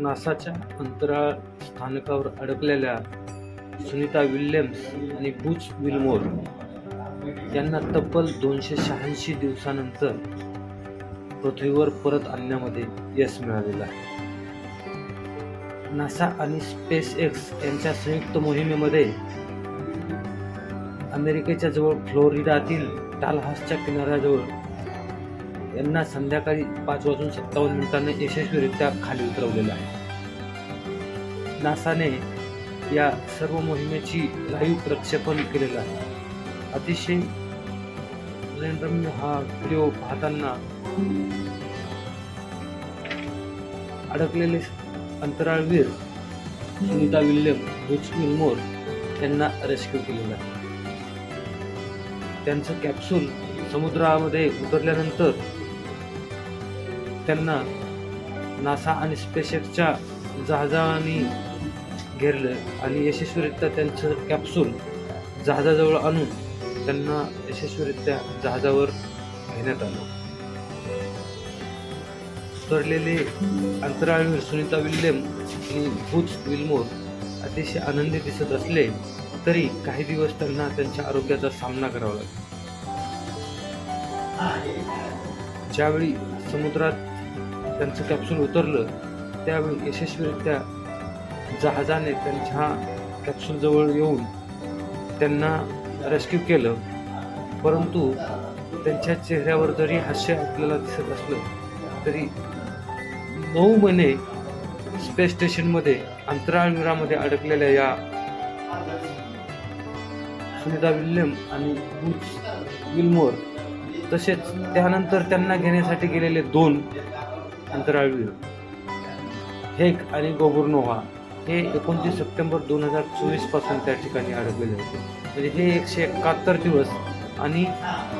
नासाच्या अंतराळ स्थानकावर अडकलेल्या सुनीता विल्यम्स आणि बुच विल्मोर यांना तब्बल दोनशे शहाऐंशी दिवसानंतर पृथ्वीवर परत आणण्यामध्ये यश मिळालेलं आहे. नासा आणि स्पेस एक्स यांच्या संयुक्त मोहिमेमध्ये अमेरिकेच्या जवळ फ्लोरिडातील टालहासच्या किनाऱ्याजवळ यांना संध्याकाळी पाच वाजून सत्तावन्न मिनिटांनी यशस्वीरित्या खाली उतरवलेलं आहे. नासाने या सर्व मोहिमेची लाईव्ह प्रक्षेपण केलेलं आहे. अतिशय नयनरम्य हा व्हिडिओ पाहताना अडकलेले अंतराळवीर सुनीता विल्यम बुच विल्मोर यांना रेस्क्यू केलेला आहे. त्यांचं कॅप्सूल समुद्रामध्ये उतरल्यानंतर त्यांना नासा आणि स्पेसएक्सच्या जहाजाने घेरलं आणि यशस्वीरित्या त्यांचं कॅप्सूल जहाजाजवळ आणून त्यांना यशस्वीरित्या जहाजावर घेण्यात आलं. उतरलेले अंतराळवीर सुनीता विल्यम आणि भूज विल्मोर अतिशय आनंदी दिसत असले तरी काही दिवस त्यांना त्यांच्या आरोग्याचा सामना करावा लागला. ज्यावेळी समुद्रात त्यांचं कॅप्सूल उतरलं त्यावेळी यशस्वीरित्या जहाजाने त्यांच्या कॅप्सूलजवळ येऊन त्यांना रेस्क्यू केलं. परंतु त्यांच्या चेहऱ्यावर जरी हास्य आपल्याला दिसत असलं तरी नऊ महिने स्पेस स्टेशनमध्ये अंतराळवीरामध्ये अडकलेल्या या सुनीता विल्यम आणि बुच विल्मोर तसेच त्यानंतर त्यांना घेण्यासाठी गेलेले दोन अंतराळवीर. हेक आणि गोबुर्नोव्हा हे एकोणतीस सप्टेंबर दोन हजार चोवीसपासून त्या ठिकाणी अडकलेले होते. म्हणजे हे एकशे एकाहत्तर दिवस आणि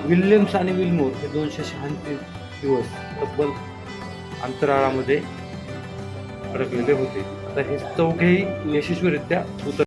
विल्यम्स आणि विल्मोर हे दोनशे शहाऐंशी दिवस तब्बल अंतराळामध्ये अडकलेले होते. आता हे चौघेही यशस्वीरित्या उतर